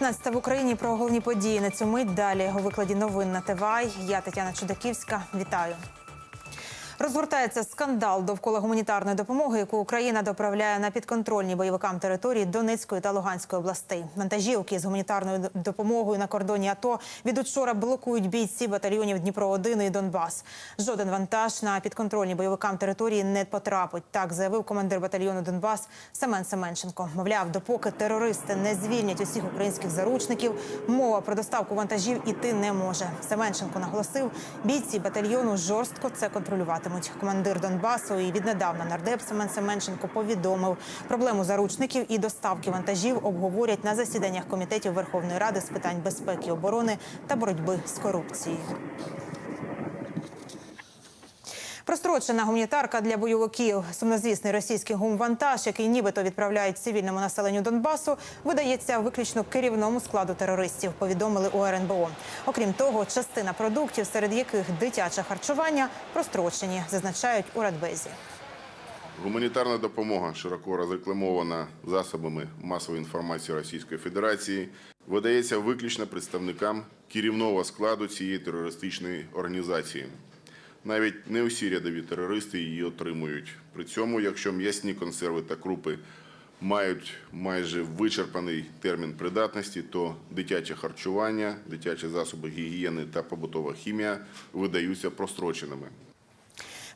19 в Україні про головні події на цю мить. Далі у викладі новин на ТВАЙ. Я Тетяна Чудаківська. Вітаю. Розгортається скандал довкола гуманітарної допомоги, яку Україна доправляє на підконтрольні бойовикам території Донецької та Луганської областей. Вантажівки з гуманітарною допомогою на кордоні АТО від учора блокують бійці батальйонів Дніпро 1 і Донбас. Жоден вантаж на підконтрольні бойовикам території не потрапить. Так заявив командир батальйону Донбас Семен Семенченко. Мовляв, допоки терористи не звільнять усіх українських заручників, мова про доставку вантажів іти не може. Семенченко наголосив, бійці батальйону жорстко це контролюватимуть. Командир Донбасу і віднедавна нардеп Семен Семенченко повідомив, проблему заручників і доставки вантажів обговорять на засіданнях комітетів Верховної Ради з питань безпеки, оборони та боротьби з корупцією. Прострочена гуманітарка для бойовиків. Сумнозвісний російський гумвантаж, який нібито відправляють цивільному населенню Донбасу, видається виключно керівному складу терористів. Повідомили у РНБО. Окрім того, частина продуктів, серед яких дитяче харчування, прострочені, зазначають у Радбезі. Гуманітарна допомога, широко розрекламована засобами масової інформації Російської Федерації, видається виключно представникам керівного складу цієї терористичної організації. Навіть не усі рядові терористи її отримують. При цьому, якщо м'ясні консерви та крупи мають майже вичерпаний термін придатності, то дитяче харчування, дитячі засоби гігієни та побутова хімія видаються простроченими.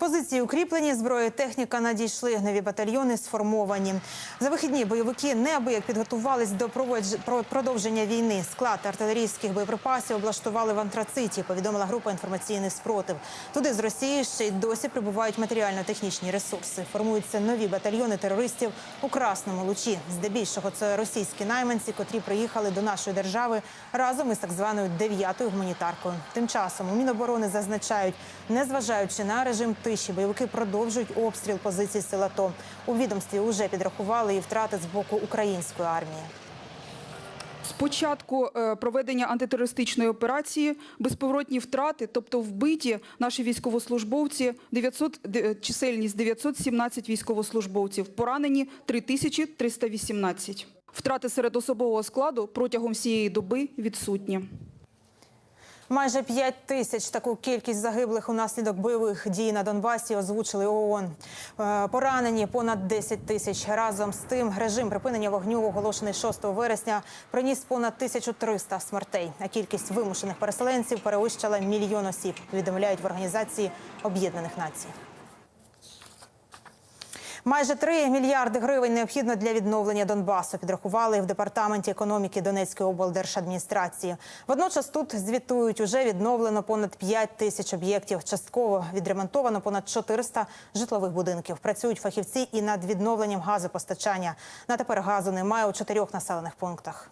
Позиції укріплені, зброї техніка надійшли. Нові батальйони сформовані. За вихідні бойовики неабияк підготувались до продовження війни. Склад артилерійських боєприпасів облаштували в антрациті. Повідомила група інформаційний спротив. Туди з Росії ще й досі прибувають матеріально-технічні ресурси. Формуються нові батальйони терористів у красному лучі. Здебільшого це російські найманці, котрі приїхали до нашої держави разом із так званою дев'ятою гуманітаркою. Тим часом у Міноборони зазначають, незважаючи на режим тиші, бойовики продовжують обстріл позицій сил АТО. У відомстві вже підрахували і втрати з боку української армії. З початку е, проведення антитерористичної операції безповоротні втрати, тобто вбиті наші військовослужбовці, 900, чисельність 917 військовослужбовців, поранені 3318. Втрати серед особового складу протягом всієї доби відсутні. Майже 5 тисяч таку кількість загиблих унаслідок бойових дій на Донбасі озвучили ООН. Е, Поранені понад 10 тисяч. Разом з тим режим припинення вогню, оголошений 6 вересня, приніс понад 1300 смертей. А кількість вимушених переселенців перевищила мільйон осіб. Повідомляють в організації Об'єднаних Націй. Майже 3 мільярди гривень необхідно для відновлення Донбасу. Підрахували в департаменті економіки Донецької облдержадміністрації. Водночас тут звітують уже відновлено понад 5 тисяч об'єктів. Частково відремонтовано понад 400 житлових будинків. Працюють фахівці і над відновленням газопостачання. На тепер газу немає у чотирьох населених пунктах.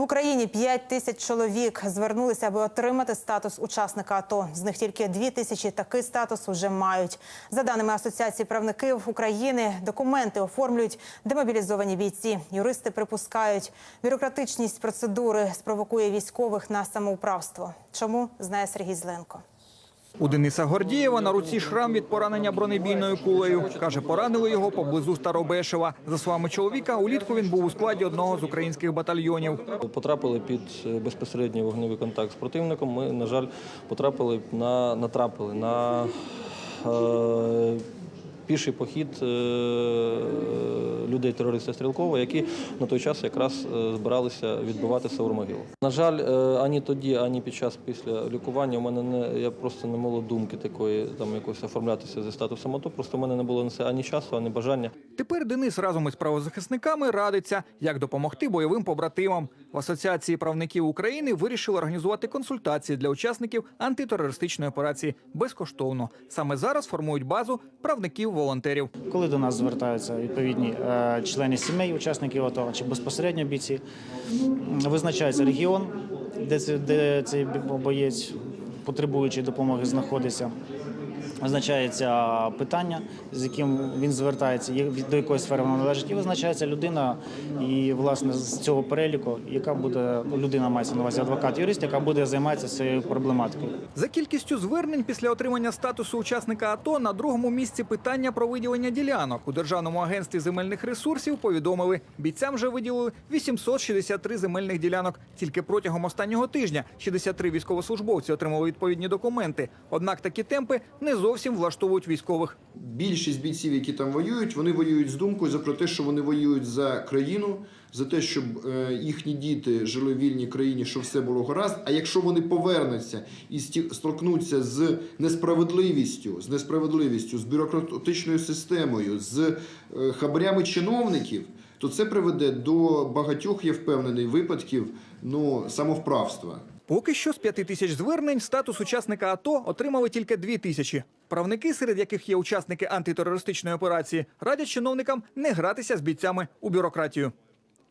В Україні 5 тисяч чоловік звернулися, аби отримати статус учасника АТО. З них тільки 2 тисячі такий статус уже мають. За даними Асоціації правників України, документи оформлюють демобілізовані бійці. Юристи припускають, бюрократичність процедури спровокує військових на самоуправство. Чому знає Сергій Зленко. У Дениса Гордієва на руці шрам від поранення бронебійною кулею. Каже, поранили його поблизу Старобешева. За словами чоловіка, улітку він був у складі одного з українських батальйонів. Потрапили під е, безпосередній вогневий контакт з противником. Ми, на жаль, потрапили на натрапили на е, піший похід е, людей терориста Стрілкова, які на той час якраз е, збиралися відбивати Савромогилу. На жаль, е, ані тоді, ані під час після лікування у мене не я просто не мало думки такої там якось оформлятися зі статусом АТО. Просто в мене не було на це ані часу, ані бажання. Тепер Денис разом із правозахисниками радиться, як допомогти бойовим побратимам. В Асоціації правників України вирішили організувати консультації для учасників антитерористичної операції безкоштовно. Саме зараз формують базу правників-волонтерів. Коли до нас звертаються відповідні е, члени сімей, учасників АТО чи безпосередньо бійці, визначається регіон, де, це- де цей боєць, потребуючий допомоги, знаходиться. Визначається питання, з яким він звертається, до якої сфери воно належить, і визначається людина, і власне з цього переліку, яка буде людина мається на увазі адвокат, юрист, яка буде займатися цією проблематикою. За кількістю звернень після отримання статусу учасника АТО на другому місці питання про виділення ділянок у Державному агентстві земельних ресурсів повідомили, бійцям вже виділили 863 земельних ділянок. Тільки протягом останнього тижня 63 військовослужбовці отримали відповідні документи. Однак такі темпи не зовсім влаштовують військових. Більшість бійців, які там воюють, вони воюють з думкою за про те, що вони воюють за країну, за те, щоб е, їхні діти жили в вільній країні, щоб все було гаразд. А якщо вони повернуться і столкнуться з несправедливістю, з несправедливістю, з бюрократичною системою, з е, хабарями чиновників, то це приведе до багатьох, я впевнений, випадків ну самовправства. Поки що з п'яти тисяч звернень статус учасника АТО отримали тільки дві тисячі. Правники, серед яких є учасники антитерористичної операції, радять чиновникам не гратися з бійцями у бюрократію.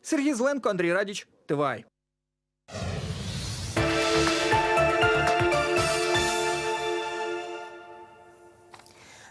Сергій Зленко, Андрій Радіч, ТВАЙ.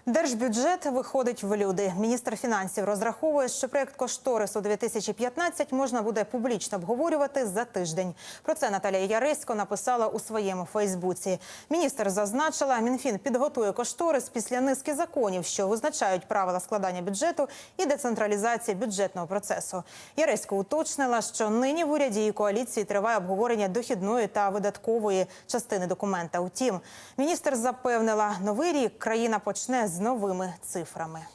Держбюджет виходить в люди. Міністр фінансів розраховує, що проект кошторису 2015 можна буде публічно обговорювати за тиждень. Про це Наталія Яресько написала у своєму Фейсбуці. Міністр зазначила, Мінфін підготує кошторис після низки законів, що визначають правила складання бюджету і децентралізації бюджетного процесу. Яресько уточнила, що нині в уряді і коаліції триває обговорення дохідної та видаткової частини документа. Утім, міністр запевнила, новий рік країна почне з новими цифрами.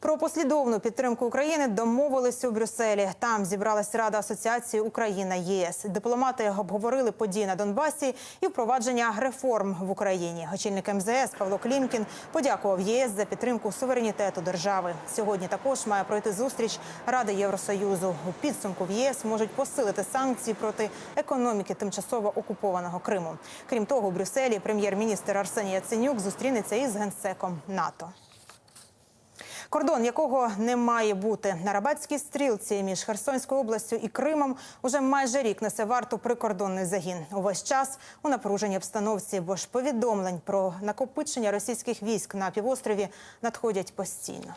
Про послідовну підтримку України домовились у Брюсселі. Там зібралась Рада асоціації Україна ЄС. Дипломати обговорили події на Донбасі і впровадження реформ в Україні. Очільник МЗС Павло Клімкін подякував ЄС за підтримку суверенітету держави. Сьогодні також має пройти зустріч Ради Євросоюзу. У підсумку в ЄС можуть посилити санкції проти економіки тимчасово окупованого Криму. Крім того, у Брюсселі прем'єр-міністр Арсеній Яценюк зустрінеться із генсеком НАТО. Кордон, якого не має бути на Рабатській стрілці між Херсонською областю і Кримом, уже майже рік несе варту прикордонний загін. Увесь час у напруженій обстановці, бо ж повідомлень про накопичення російських військ на півострові надходять постійно.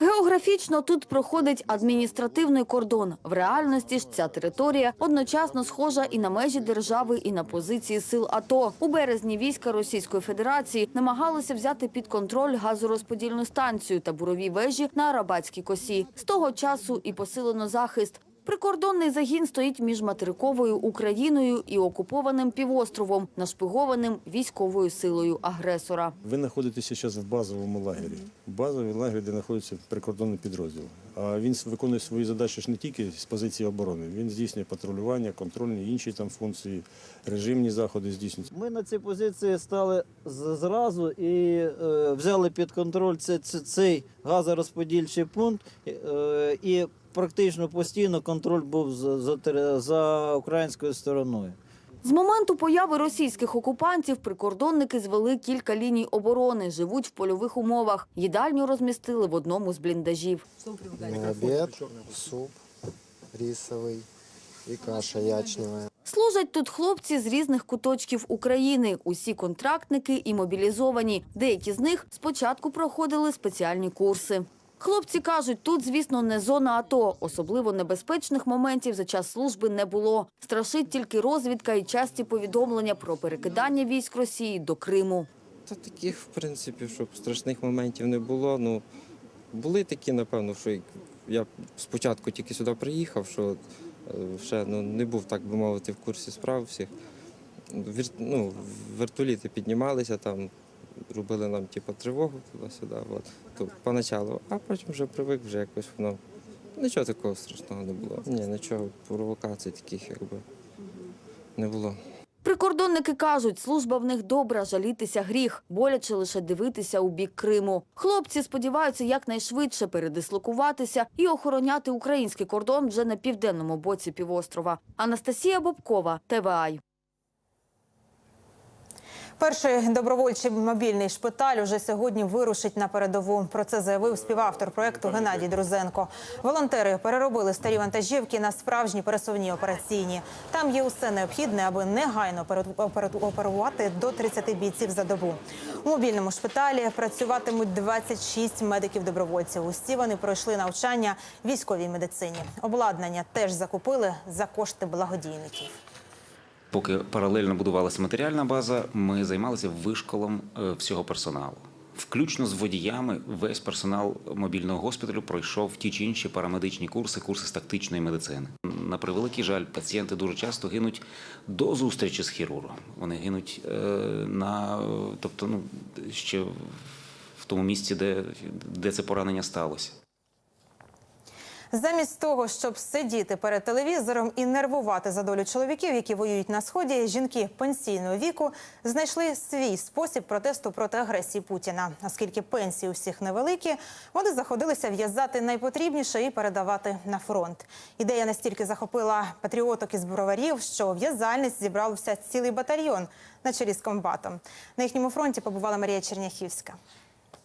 Географічно тут проходить адміністративний кордон. В реальності ж ця територія одночасно схожа і на межі держави, і на позиції сил АТО. У березні війська Російської Федерації намагалися взяти під контроль газорозподільну станцію та бурові вежі на Арабатській косі. З того часу і посилено захист. Прикордонний загін стоїть між материковою Україною і окупованим півостровом, нашпигованим військовою силою агресора. Ви знаходитеся зараз в базовому лагері. Базовий лагерь, де знаходиться прикордонний підрозділ. А він виконує свої задачі ж не тільки з позиції оборони. Він здійснює патрулювання, контрольні інші там функції, режимні заходи здійснюють. Ми на ці позиції стали зразу і е, взяли під контроль це, це- цей газорозподільчий пункт, е, і практично постійно контроль був за, за, за українською стороною. З моменту появи російських окупантів прикордонники звели кілька ліній оборони, живуть в польових умовах. Їдальню розмістили в одному з бліндажів. На обед суп рисовый и каша ячневая. Служать тут хлопці з різних куточків України. Усі контрактники і мобілізовані. Деякі з них спочатку проходили спеціальні курси. Хлопці кажуть, тут, звісно, не зона АТО. Особливо небезпечних моментів за час служби не було. Страшить тільки розвідка і часті повідомлення про перекидання військ Росії до Криму. Та таких, в принципі, щоб страшних моментів не було. Ну, були такі, напевно, що я спочатку тільки сюди приїхав, що е, ще ну, не був, так би мовити, в курсі справ всіх. Вір, ну, вертоліти піднімалися там, робили нам типу, тривогу туди-сюди. То поначалу, а потім вже привик, вже якось воно. Нічого такого страшного не було. Ні, нічого, провокацій таких якби не було. Прикордонники кажуть, служба в них добра, жалітися гріх, боляче лише дивитися у бік Криму. Хлопці сподіваються якнайшвидше передислокуватися і охороняти український кордон вже на південному боці півострова. Анастасія Бобкова, ТВАЙ. Перший добровольчий мобільний шпиталь уже сьогодні вирушить на передову. Про це заявив співавтор проекту Геннадій Друзенко. Волонтери переробили старі вантажівки на справжні пересувні операційні. Там є усе необхідне, аби негайно оперувати до 30 бійців за добу. У мобільному шпиталі працюватимуть 26 медиків-добровольців. Усі вони пройшли навчання військовій медицині. Обладнання теж закупили за кошти благодійників. Поки паралельно будувалася матеріальна база, ми займалися вишколом е, всього персоналу. Включно з водіями, весь персонал мобільного госпіталю пройшов ті чи інші парамедичні курси, курси з тактичної медицини. На превеликий жаль, пацієнти дуже часто гинуть до зустрічі з хірургом. Вони гинуть е, на, тобто, ну, ще в тому місці, де, де це поранення сталося. Замість того, щоб сидіти перед телевізором і нервувати за долю чоловіків, які воюють на сході, жінки пенсійного віку знайшли свій спосіб протесту проти агресії Путіна. Оскільки пенсії у всіх невеликі, вони заходилися в'язати найпотрібніше і передавати на фронт. Ідея настільки захопила патріоток із броварів, що в'язальниць зібрався цілий батальйон на чолі з комбатом. На їхньому фронті побувала Марія Черняхівська.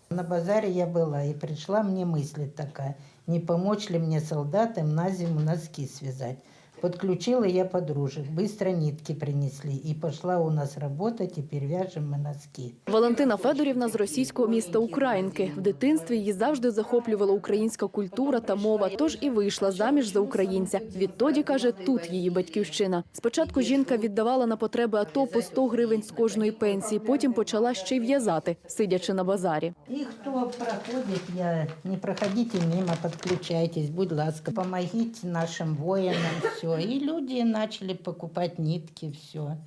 На базаре я была, и пришла мне мысль такая, не помочь ли мне солдатам на зиму носки связать. Подключила я подружек, быстро нитки принесли, и пошла у нас работа, теперь вяжем мы носки. Валентина Федорівна з російського міста Українки. В дитинстві її завжди захоплювала українська культура та мова, тож і вийшла заміж за українця. Відтоді каже, тут її батьківщина. Спочатку жінка віддавала на потреби АТО по 100 гривень з кожної пенсії. Потім почала ще й в'язати, сидячи на базарі. И кто проходит, я не проходите мимо, подключайтесь, будь ласка, помогите нашим воинам, все. И люди начали покупать нитки, все.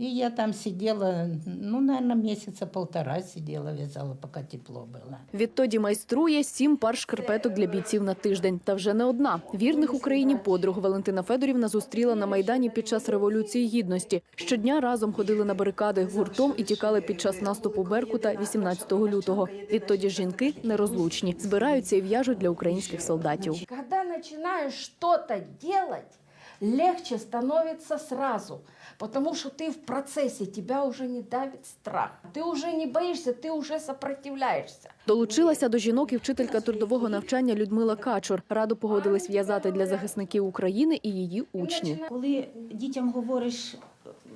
И я там сидела, ну, наверное, месяца полтора сидела, вязала, пока тепло было. Відтоді майструє сім пар шкарпеток для бійців на тиждень. Та вже не одна. Вірних Україні подруг Валентина Федорівна зустріла на майдані під час революції гідності. Щодня разом ходили на барикади гуртом і тікали під час наступу Беркута 18 лютого. Відтоді жінки нерозлучні, збираються і в'яжуть для українських солдатів. Когда начинаешь что-то делать, легче становится сразу, потому что ты в процессе, тебя уже не давит страх. Ты уже не боишься, ты уже сопротивляешься. Долучилася до жінок і вчителька трудового навчання Людмила Качур. Радо погодились в'язати для захисників України і її учні. Коли дітям говориш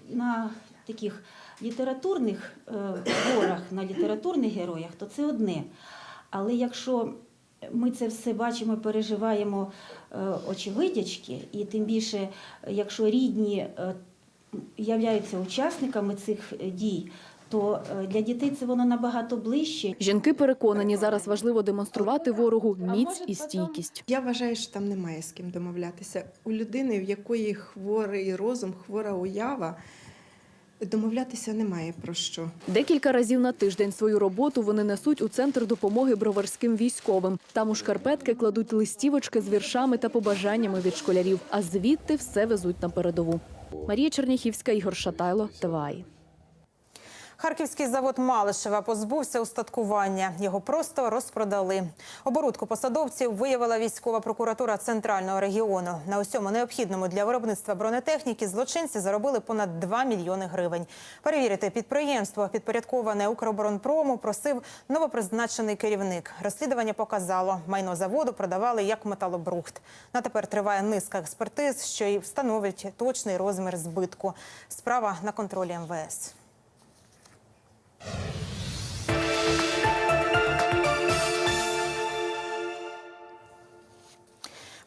на таких літературних е, творах, на літературних героях, то це одне. Але якщо ми це все бачимо, переживаємо е, очевидячки, і тим більше, якщо рідні е, являються учасниками цих е, дій, то для дітей це воно набагато ближче. Жінки переконані, зараз важливо демонструвати ворогу міць і стійкість. Я вважаю, що там немає з ким домовлятися. У людини, в якої хворий розум, хвора уява, домовлятися немає про що. Декілька разів на тиждень свою роботу вони несуть у центр допомоги броварським військовим. Там у шкарпетки кладуть листівочки з віршами та побажаннями від школярів, а звідти все везуть на передову. Марія Черняхівська, Ігор Шатайло, ТВАЙ. Харківський завод Малишева позбувся устаткування. Його просто розпродали. Оборудку посадовців виявила військова прокуратура центрального регіону. На усьому необхідному для виробництва бронетехніки злочинці заробили понад 2 мільйони гривень. Перевірити підприємство, підпорядковане Укроборонпрому, просив новопризначений керівник. Розслідування показало, майно заводу продавали як металобрухт. На тепер триває низка експертиз, що й встановить точний розмір збитку. Справа на контролі МВС.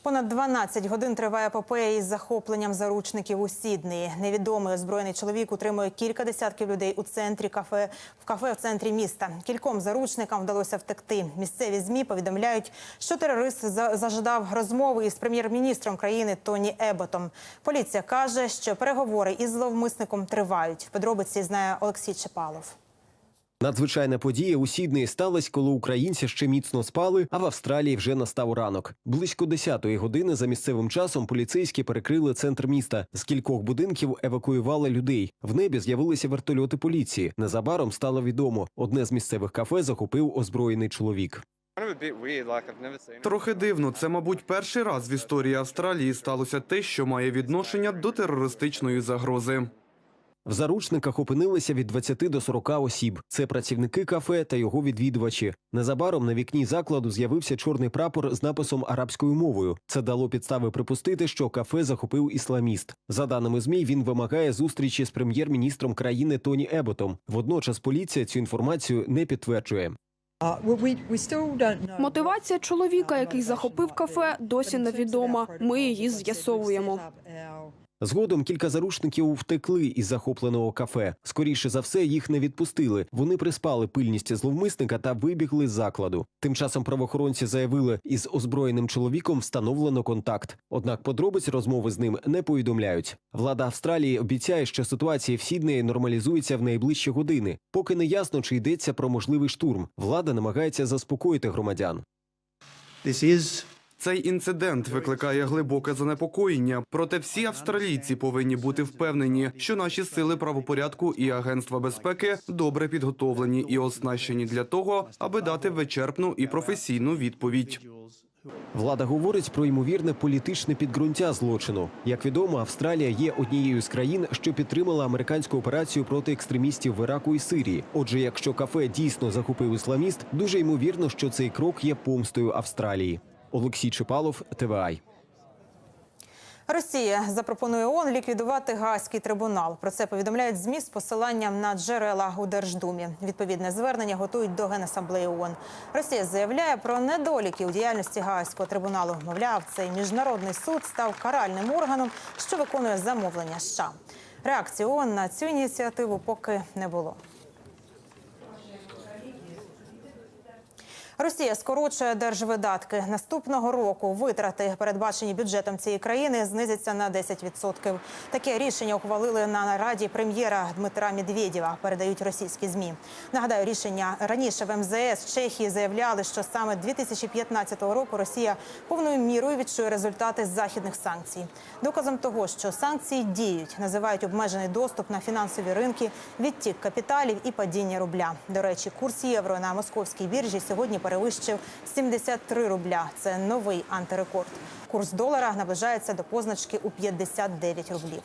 Понад 12 годин триває епопея із захопленням заручників у Сіднеї. Невідомий озброєний чоловік утримує кілька десятків людей у центрі кафе в кафе в центрі міста. Кільком заручникам вдалося втекти. Місцеві змі повідомляють, що терорист за- зажадав розмови із прем'єр-міністром країни Тоні Еботом. Поліція каже, що переговори із зловмисником тривають. Подробиці знає Олексій Чепалов. Надзвичайна подія у Сіднеї сталася, коли українці ще міцно спали, а в Австралії вже настав ранок. Близько 10-ї години за місцевим часом поліцейські перекрили центр міста. З кількох будинків евакуювали людей. В небі з'явилися вертольоти поліції. Незабаром стало відомо. Одне з місцевих кафе захопив озброєний чоловік. Трохи дивно. Це, мабуть, перший раз в історії Австралії сталося те, що має відношення до терористичної загрози. В заручниках опинилися від 20 до 40 осіб. Це працівники кафе та його відвідувачі. Незабаром на вікні закладу з'явився чорний прапор з написом арабською мовою. Це дало підстави припустити, що кафе захопив ісламіст. За даними змі, він вимагає зустрічі з прем'єр-міністром країни Тоні Еботом. Водночас поліція цю інформацію не підтверджує. Мотивація чоловіка, який захопив кафе, досі невідома. Ми її з'ясовуємо. Згодом кілька заручників втекли із захопленого кафе. Скоріше за все, їх не відпустили. Вони приспали пильність зловмисника та вибігли з закладу. Тим часом правоохоронці заявили, із озброєним чоловіком встановлено контакт. Однак подробиць розмови з ним не повідомляють. Влада Австралії обіцяє, що ситуація в Сіднеї нормалізується в найближчі години. Поки не ясно, чи йдеться про можливий штурм. Влада намагається заспокоїти громадян. Цей інцидент викликає глибоке занепокоєння. Проте всі австралійці повинні бути впевнені, що наші сили правопорядку і агентства безпеки добре підготовлені і оснащені для того, аби дати вичерпну і професійну відповідь. Влада говорить про ймовірне політичне підґрунтя злочину. Як відомо, Австралія є однією з країн, що підтримала американську операцію проти екстремістів в Іраку і Сирії. Отже, якщо кафе дійсно захопив ісламіст, дуже ймовірно, що цей крок є помстою Австралії. Олексій Чепалов, ТВАЙ. Росія запропонує ООН ліквідувати Гаазький трибунал. Про це повідомляють ЗМІ з посиланням на джерела у Держдумі. Відповідне звернення готують до Генасамблеї ООН. Росія заявляє про недоліки у діяльності Гаазького трибуналу. Мовляв, цей міжнародний суд став каральним органом, що виконує замовлення США. Реакції ООН на цю ініціативу поки не було. Росія скорочує держвидатки. Наступного року витрати, передбачені бюджетом цієї країни, знизяться на 10%. Таке рішення ухвалили на нараді прем'єра Дмитра Медведєва, передають російські змі. Нагадаю, рішення раніше в МЗС Чехії заявляли, що саме 2015 року Росія повною мірою відчує результати західних санкцій. Доказом того, що санкції діють, називають обмежений доступ на фінансові ринки, відтік капіталів і падіння рубля. До речі, курс євро на московській біржі сьогодні перевищив 73 рубля. Це новий антирекорд. Курс долара наближається до позначки у 59 рублів.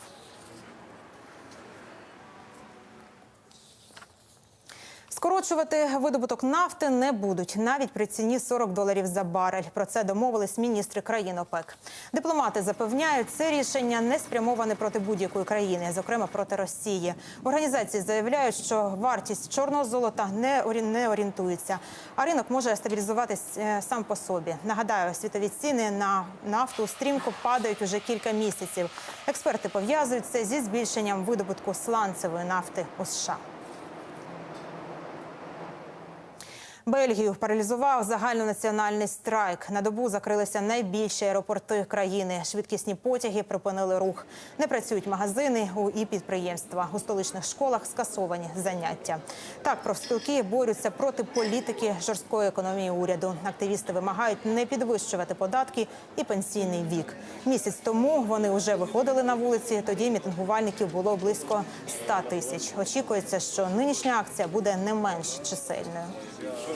Скорочувати видобуток нафти не будуть навіть при ціні 40 доларів за барель. Про це домовились міністри країн ОПЕК. Дипломати запевняють, це рішення не спрямоване проти будь-якої країни, зокрема проти Росії. Організації заявляють, що вартість чорного золота не орі- не орієнтується, а ринок може стабілізуватись е, сам по собі. Нагадаю, світові ціни на нафту стрімко падають уже кілька місяців. Експерти пов'язують це зі збільшенням видобутку сланцевої нафти у США. Бельгію паралізував загальнонаціональний страйк. На добу закрилися найбільші аеропорти країни. Швидкісні потяги припинили рух. Не працюють магазини і підприємства. У столичних школах скасовані заняття. Так, профспілки борються проти політики жорсткої економії уряду. Активісти вимагають не підвищувати податки і пенсійний вік. Місяць тому вони вже виходили на вулиці. Тоді мітингувальників було близько 100 тисяч. Очікується, що нинішня акція буде не менш чисельною.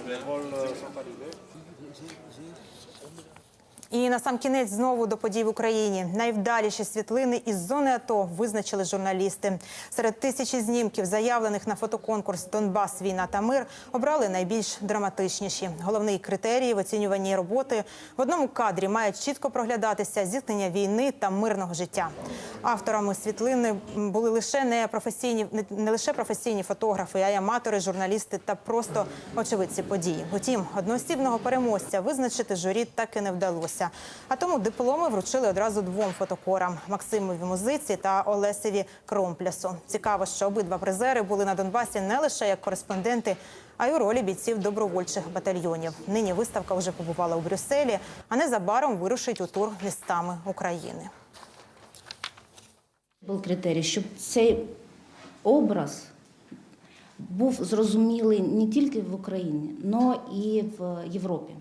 les vols euh, sont arrivés. І на сам кінець знову до подій в Україні. Найвдаліші світлини із зони АТО визначили журналісти. Серед тисячі знімків, заявлених на фотоконкурс Донбас, війна та мир, обрали найбільш драматичніші. Головний критерій в оцінюванні роботи в одному кадрі має чітко проглядатися зіткнення війни та мирного життя. Авторами світлини були лише не професійні, не- лише професійні фотографи, а й аматори, журналісти та просто очевидці події. Утім, одноосібного переможця визначити журі так і не вдалося. А тому дипломи вручили одразу двом фотокорам Максимові Музиці та Олесеві Кромплясу. Цікаво, що обидва призери були на Донбасі не лише як кореспонденти, а й у ролі бійців добровольчих батальйонів. Нині виставка вже побувала у Брюсселі, а незабаром вирушить у тур містами України. Був критерій, щоб цей образ був зрозумілий не тільки в Україні, але і в Європі.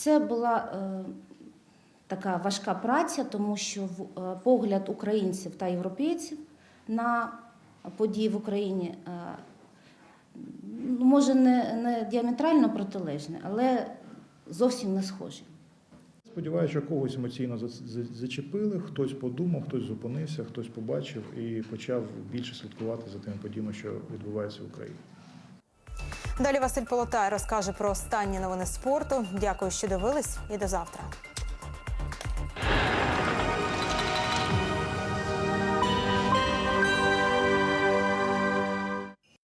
Це була е, така важка праця, тому що в- е, погляд українців та європейців на події в Україні е, ну, може не, не діаметрально протилежне, але зовсім не схожі. Сподіваюся, що когось емоційно за- за- зачепили, хтось подумав, хтось зупинився, хтось побачив і почав більше слідкувати за тими подіями, що відбуваються в Україні. Далі Василь Полотай розкаже про останні новини спорту. Дякую, що дивились, і до завтра.